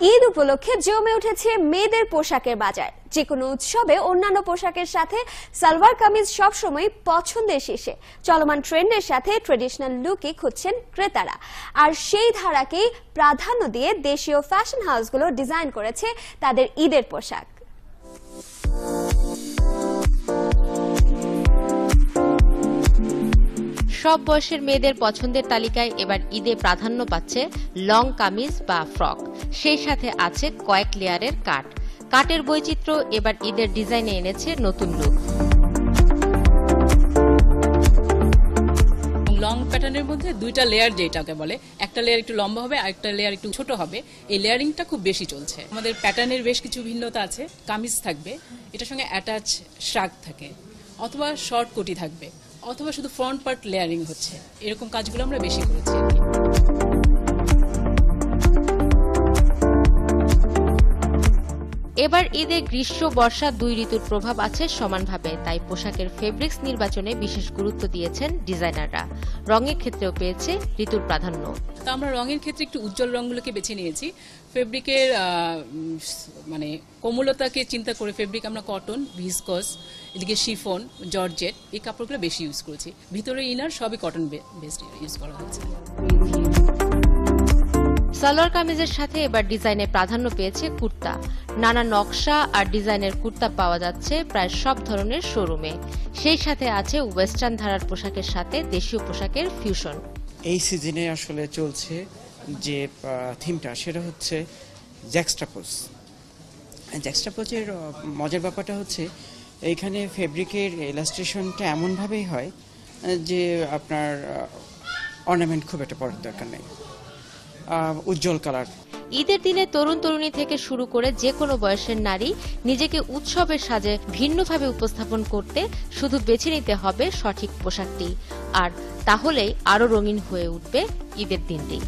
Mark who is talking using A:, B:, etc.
A: ঈদ উপলক্ষে জমে উঠেছে মেয়েদের পোশাকের বাজার। যে কোনো উৎসবে অন্যান্য পোশাকের সাথে সালোয়ার কামিজ সবসময় পছন্দের শীর্ষে চলমান ট্রেন্ডের সাথে ট্রেডিশনাল লুকই খুঁজছেন ক্রেতারা। আর সেই ধারাকেই প্রাধান্য দিয়ে দেশীয় ফ্যাশন হাউসগুলো ডিজাইন করেছে তাদের ঈদের পোশাক।
B: সব বয়সের মেয়েদের পছন্দের তালিকায় এবার ঈদে প্রাধান্য পাচ্ছে লং কামিজ বা ফ্রক। সেই সাথে আছে কয়েক লেয়ারের কাট। কাটের বৈচিত্র্য এবার ঈদের ডিজাইনে এনেছে নতুন লুক
C: লং প্যাটার্নের মধ্যে দুইটা লেয়ার যেটাকে বলে, একটা লেয়ার একটু লম্বা হবে আর একটা লেয়ার একটু ছোট হবে। এই লেয়ারিংটা খুব বেশি চলছে। আমাদের প্যাটার্নের বেশ কিছু ভিন্নতা আছে। কামিজ থাকবে, এটার সঙ্গে অ্যাটাচ শার্ট থাকে, অথবা শর্ট কোটি থাকবে। অথবা শুধু ফ্রন্ট পার্ট লেয়ারিং হচ্ছে। এরকম কাজগুলো আমরা বেশি করেছি।
B: এবার ঈদে গ্রীষ্ম, বর্ষা দুই ঋতুর প্রভাব আছে সমানভাবে, তাই পোশাকের ফেব্রিক্স নির্বাচনে বিশেষ গুরুত্ব দিয়েছেন ডিজাইনাররা। রঙের ক্ষেত্রেও পেয়েছে ঋতুর প্রাধান্য।
C: তো আমরা রঙের ক্ষেত্রে একটু উজ্জ্বল রঙগুলোকে বেছে নিয়েছি। ফেব্রিকের মানে কোমলতাকে চিন্তা করে ফেব্রিক আমরা কটন, ভিসকস, এদিকে শিফন, জর্জেট এই কাপড়গুলো বেশি ইউজ করেছি। ভিতরে ইনার সবই কটন বেসড ইউজ করা হয়েছে।
B: সালোয়ার কামিজের সাথে এবার ডিজাইনে প্রাধান্য পেয়েছে কুর্তা। নানা নকশা আর ডিজাইনের কুর্তা পাওয়া যাচ্ছে প্রায় সব ধরনের শোরুমে। সেই সাথে আছে ওয়েস্টার্ন ধারার পোশাকের সাথে দেশীয় পোশাকের ফিউশন
D: এই সিজনে আসলে চলছে যে থিমটা সেটা হচ্ছে জ্যাক্সটাপোজ জ্যাক্সটাপোজের মজার ব্যাপারটা হচ্ছে এইখানে ফেব্রিকের ইলাস্ট্রেশনটা এমনভাবেই হয় যে আপনার অর্নামেন্ট খুব একটা পড়ার দরকার নেই। উজ্জ্বল কালার।
B: ঈদের দিনে তরুণ তরুণী থেকে শুরু করে যে কোনো বয়সের নারী নিজেকে উৎসবের সাজে ভিন্নভাবে উপস্থাপন করতে শুধু বেছে নিতে হবে সঠিক পোশাকটি। আর তাহলেই আরও রঙিন হয়ে উঠবে ঈদের দিনটি।